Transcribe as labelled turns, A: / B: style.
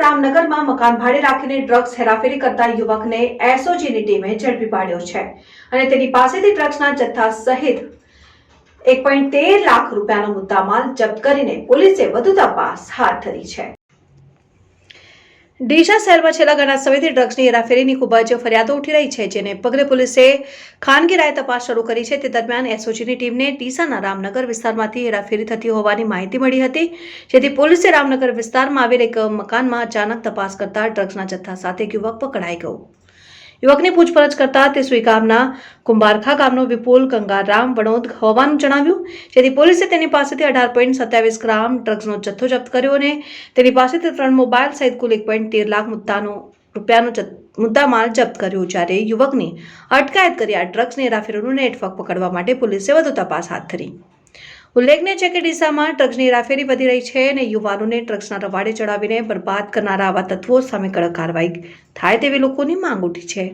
A: રામનગરમાં મકાન ભાડે રાખીને ડ્રગ્સ હેરાફેરી કરતા યુવકને એસઓજીની ટીમે ઝડપી પાડ્યો છે અને તેની પાસેથી ડ્રગ્સના જથ્થા સહિત એક પોઈન્ટ તેર લાખ રૂપિયાનો મુદ્દામાલ જપ્ત કરીને પોલીસે વધુ તપાસ હાથ ધરી છે. ડીસા શહેરમાં છેલ્લા ઘણા સમયથી ડ્રગ્સની હેરાફેરીની ખૂબ જ ફરિયાદો ઉઠી રહી છે, જેને પગલે પોલીસે ખાનગી રાય તપાસ શરૂ કરી છે. તે દરમિયાન એસઓજીની ટીમને ડીસાના રામનગર વિસ્તારમાંથી હેરાફેરી થતી હોવાની માહિતી મળી હતી, જેથી પોલીસે રામનગર વિસ્તારમાં આવેલ એક મકાનમાં અચાનક તપાસ કરતા ડ્રગ્સના જથ્થા સાથે એક યુવક પકડાઈ ગયો. યુવકની પૂછપરછ કરતા તે સુઈ ગામના કુંભારખા ગામનો વિપુલ ગંગારામ વણોદ હોવાનું જણાવ્યું. જેથી પોલીસે તેની પાસેથી અઢાર પોઈન્ટ સત્યાવીસ ગ્રામ ડ્રગ્સનો જથ્થો જપ્ત કર્યો અને તેની પાસેથી ત્રણ મોબાઈલ સહિત કુલ એક પોઈન્ટ તેર લાખ મુદ્દાનો રૂપિયાનો મુદ્દામાલ જપ્ત કર્યો જ્યારે યુવકની અટકાયત કરી આ ડ્રગ્સની હેરાફેરીનું નેટવર્ક પકડવા માટે પોલીસે વધુ તપાસ હાથ ધરી. ઉલ્લેખનીય છે કે ડીસામાં ડ્રગ્સની રાફેરી વધી રહી છે અને યુવાનોને ડ્રગ્સના રવાડે ચડાવીને બરબાદ કરનારા આવા તત્વો સામે કડક કાર્યવાહી થાય તેવી લોકોની માંગ ઉઠી છે.